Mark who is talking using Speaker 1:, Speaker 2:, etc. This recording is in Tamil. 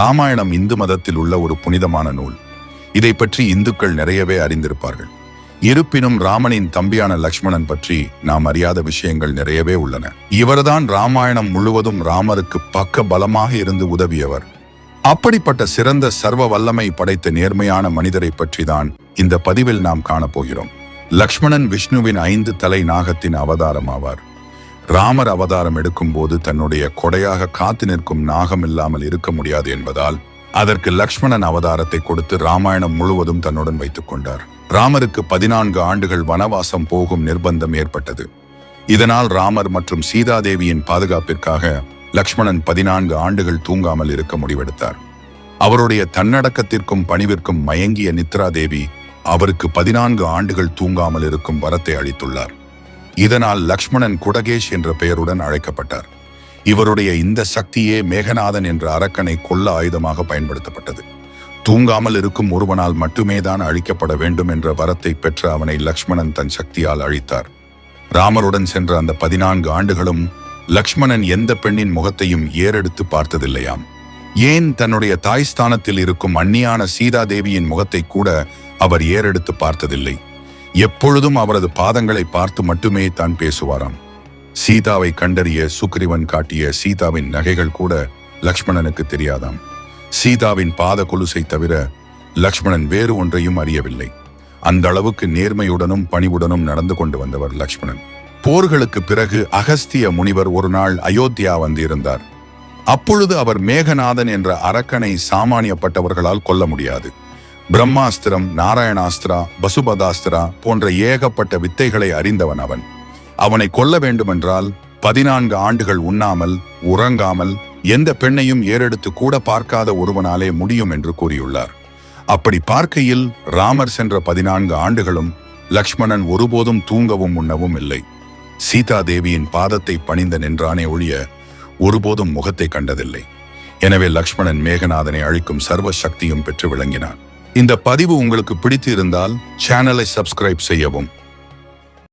Speaker 1: ராமாயணம் இந்து மதத்தில் உள்ள ஒரு புனிதமான நூல். இதை பற்றி இந்துக்கள் நிறையவே அறிந்திருப்பார்கள். இருப்பினும் ராமனின் தம்பியான லக்ஷ்மணன் பற்றி நாம் அறியாத விஷயங்கள் நிறையவே உள்ளன. இவர்தான் ராமாயணம் முழுவதும் ராமருக்கு பக்க பலமாக இருந்து உதவியவர். அப்படிப்பட்ட சிறந்த சர்வ வல்லமை படைத்த நேர்மையான மனிதரை பற்றி தான் இந்த பதிவில் நாம் காணப்போகிறோம். லக்ஷ்மணன் விஷ்ணுவின் ஐந்து தலை நாகத்தின் அவதாரம் ஆவார் ராமர் அவதாரம் எடுக்கும்போது தன்னுடைய கொடையாக காத்து நிற்கும் நாகம் இல்லாமல் இருக்க முடியாது என்பதால் அதற்கு லக்ஷ்மணன் அவதாரத்தை கொடுத்து ராமாயணம் முழுவதும் தன்னுடன் வைத்துக் கொண்டார். ராமருக்கு பதினான்கு ஆண்டுகள் வனவாசம் போகும் நிர்பந்தம் ஏற்பட்டது. இதனால் ராமர் மற்றும் சீதாதேவியின் பாதுகாப்பிற்காக லக்ஷ்மணன் பதினான்கு ஆண்டுகள் தூங்காமல் இருக்க முடிவெடுத்தார். அவருடைய தன்னடக்கத்திற்கும் பணிவிற்கும் மயங்கிய நித்ரா தேவி அவருக்கு பதினான்கு ஆண்டுகள் தூங்காமல் இருக்கும் வரத்தை அளித்துள்ளார். இதனால் லக்ஷ்மணன் குடகேஷ் என்ற பெயருடன் அழைக்கப்பட்டார். இவருடைய இந்த சக்தியே மேகநாதன் என்ற அரக்கனை கொல்ல ஆயுதமாக பயன்படுத்தப்பட்டது. தூங்காமல் இருக்கும் ஒருவனால் மட்டுமே தான் அழிக்கப்பட வேண்டும் என்ற வரத்தை பெற்ற அவனை லக்ஷ்மணன் தன் சக்தியால் அழித்தார். ராமருடன் சென்ற அந்த பதினான்கு ஆண்டுகளும் லக்ஷ்மணன் எந்த பெண்ணின் முகத்தையும் ஏறெடுத்து பார்த்ததில்லையாம். ஏன் தன்னுடைய தாய் ஸ்தானத்தில் இருக்கும் அந்நியான சீதாதேவியின் முகத்தை கூட அவர் ஏறெடுத்து பார்த்ததில்லை? எப்பொழுதும் அவரது பாதங்களை பார்த்து மட்டுமே தான் பேசுவாராம். சீதாவை கண்டறிய சுக்ரீவன் காட்டிய சீதாவின் நகைகள் கூட லக்ஷ்மணனுக்கு தெரியாதாம். சீதாவின் பாத கொலுசை தவிர லக்ஷ்மணன் வேறு ஒன்றையும் அறியவில்லை. அந்த அளவுக்கு நேர்மையுடனும் பணிவுடனும் நடந்து கொண்டு வந்தவர் லக்ஷ்மணன். போர்களுக்கு பிறகு அகஸ்திய முனிவர் ஒரு நாள் அயோத்தியா வந்திருந்தார். அப்பொழுது அவர் மேகநாதன் என்ற அரக்கனை சாமானியப்பட்டவர்களால் கொல்ல முடியாது. பிரம்மாஸ்திரம் நாராயணாஸ்திரா பசுபதாஸ்திரா போன்ற ஏகப்பட்ட வித்தைகளை அறிந்தவன் அவன். அவனை கொல்ல வேண்டுமென்றால் பதினான்கு ஆண்டுகள் உண்ணாமல் உறங்காமல் எந்த பெண்ணையும் ஏறெடுத்து கூட பார்க்காத ஒருவனாலே முடியும் என்று கூறியுள்ளார். அப்படி பார்க்கையில் ராமர் சென்ற பதினான்கு ஆண்டுகளும் லக்ஷ்மணன் ஒருபோதும் தூங்கவும் உண்ணவும் இல்லை. சீதா தேவியின் பாதத்தை பணிந்த நின்றானே ஒழிய ஒருபோதும் முகத்தை கண்டதில்லை. எனவே லக்ஷ்மணன் மேகநாதனை அழிக்கும் சர்வ சக்தியும் பெற்று விளங்கினான். இந்த பதிவு உங்களுக்கு பிடித்து இருந்தால் சேனலை சப்ஸ்கிரைப் செய்யவும்.